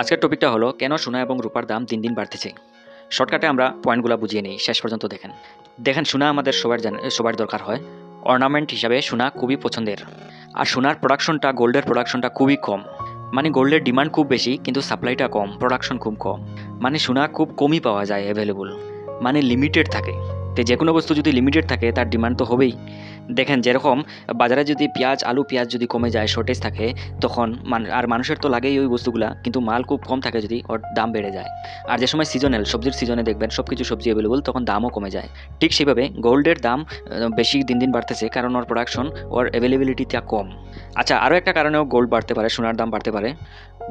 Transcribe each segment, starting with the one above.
আজকের টপিকটা হলো, কেন সোনা এবং রূপার দাম দিন দিন বাড়তেছে? শর্টকাটে আমরা পয়েন্টগুলো বুঝিয়ে নিই, শেষ পর্যন্ত দেখেন। দেখেন, সোনা আমাদের সবার সবার দরকার হয়। অর্নামেন্ট হিসাবে সোনা খুবই পছন্দের। আর সোনার প্রোডাকশনটা গোল্ডের প্রোডাকশনটা খুবই কম। মানে গোল্ডের ডিমান্ড খুব বেশি, কিন্তু সাপ্লাইটা কম প্রোডাকশন খুব কম। মানে সোনা খুব কমই পাওয়া যায় অ্যাভেলেবল মানে লিমিটেড থাকে। তো যে কোনো বস্তু যদি লিমিটেড থাকে, তার ডিমান্ড তো হবেই। দেখেন, যেরকম বাজারে যদি পেঁয়াজ, আলু, পেঁয়াজ যদি কমে যায় শর্টেজ থাকে, তখন আর মানুষের তো লাগেই ওই বস্তুগুলা, কিন্তু মাল খুব কম থাকে যদি ওর দাম বেড়ে যায়। আর যে সময় সিজনাল সবজির সিজনে দেখবেন সব কিছু সবজি অ্যাভেলেবল তখন দামও কমে যায়। ঠিক সেভাবে গোল্ডের দাম বেশি দিন দিন বাড়তেছে, কারণ ওর প্রোডাকশন ওর অ্যাভেলেবিলিটিটা কম। আচ্ছা আরও একটা কারণেও গোল্ড বাড়তে পারে, সোনার দাম বাড়তে পারে।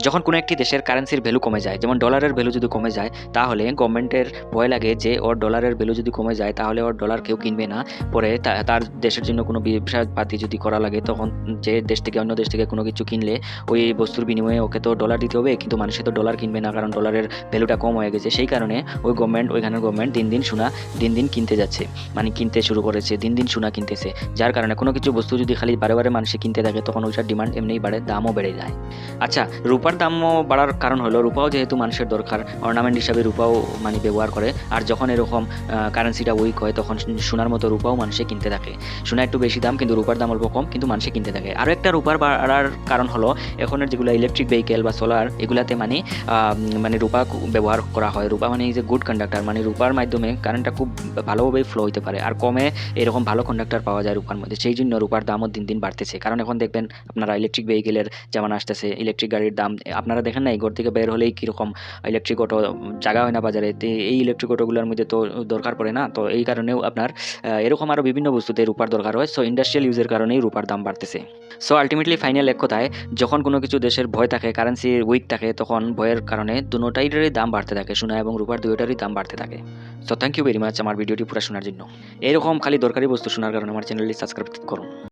যখন কোনো একটি দেশের কারেন্সির ভ্যালু কমে যায়, যেমন ডলারের ভ্যালু যদি কমে যায়, তাহলে গভর্নমেন্টের ভয় লাগে যে ওর ডলারের ভ্যালু যদি কমে যায়, তাহলে ওর ডলার কেউ কিনবে না। পরে তার দেশের জন্য কোনো ব্যবসা পাতি যদি করা লাগে, তখন যে দেশ থেকে, অন্য দেশ থেকে কোনো কিছু কিনলে, ওই বস্তুর বিনিময়ে ওকে তো ডলার দিতে হবে, কিন্তু মানুষে তো ডলার কিনবে না, কারণ ডলারের ভ্যালুটা কম হয়ে গেছে। সেই কারণে ওই গভর্নমেন্ট ওইখানের গভর্নমেন্ট দিন দিন সোনা, দিন দিন কিনতে যাচ্ছে। মানে কিনতে শুরু করেছে, দিন দিন সোনা কিনতেছে। যার কারণে কোনো কিছু বস্তু যদি খালি বারে বারে মানুষে কিনতে থাকে, তখন ওইটার ডিমান্ড এমনিই বাড়ে, দামও বেড়ে যায়। আচ্ছা রূপার দামও বাড়ার কারণ হলো, রূপাও যেহেতু মানুষের দরকার অর্নামেন্ট হিসাবে রূপাও মানে ব্যবহার করে, আর যখন এরকম কারেন্সিটা উইক হয়, তখন সোনার মতো রূপাও মানুষে কিনতে থাকে। সোনা একটু বেশি দাম, কিন্তু রূপার দাম অল্প কম, কিন্তু মানুষে কিনতে থাকে। আরও একটা রূপার বাড়ার কারণ হলো, এখনের যেগুলো ইলেকট্রিক ভেহিকেল বা সোলার এগুলাতে মানে মানে রূপা ব্যবহার করা হয়। রূপা মানে যে গুড কন্ডাক্টার মানে রূপার মাধ্যমে কারেন্টটা খুব ভালোভাবেই ফ্লো হতে পারে, আর কমে এরকম ভালো কন্ডাক্টার পাওয়া যায় রূপার মধ্যে, সেই জন্য রূপার দামও দিন দিন বাড়তেছে। কারণ এখন দেখবেন আপনারা ইলেকট্রিক ভেহিকেলের যেমন আসতেছে ইলেকট্রিক গাড়ির দাম আপনারা দেখেন না, এই ঘর থেকে বের হলেই কীরকম ইলেকট্রিক অটো জায়গা হয় না বাজারে। এই ইলেকট্রিক অটোগুলোর মধ্যে তো দরকার পড়ে না, তো এই কারণেও আপনার এরকম আরও বিভিন্ন বস্তুতে রূপার দরকার হয় সো ইন্ডাস্ট্রিয়াল ইউজের কারণেই রূপার দাম বাড়তেছে। সো আলটিমেটলি ফাইনাল এক কথায়, যখন কোনো কিছু দেশের ভয় থাকে কারেন্সি উইক থাকে, তখন ভয়ের কারণে দুটাইটারই দাম বাড়তে থাকে, সোনা এবং রূপার দুইটারই দাম বাড়তে থাকে। So thank you very much আমার ভিডিওটি পুরো শোনার জন্য। এরকম খালি দরকারি বস্তু শোনার কারণে আমার চ্যানেলটি সাবস্ক্রাইব করুন।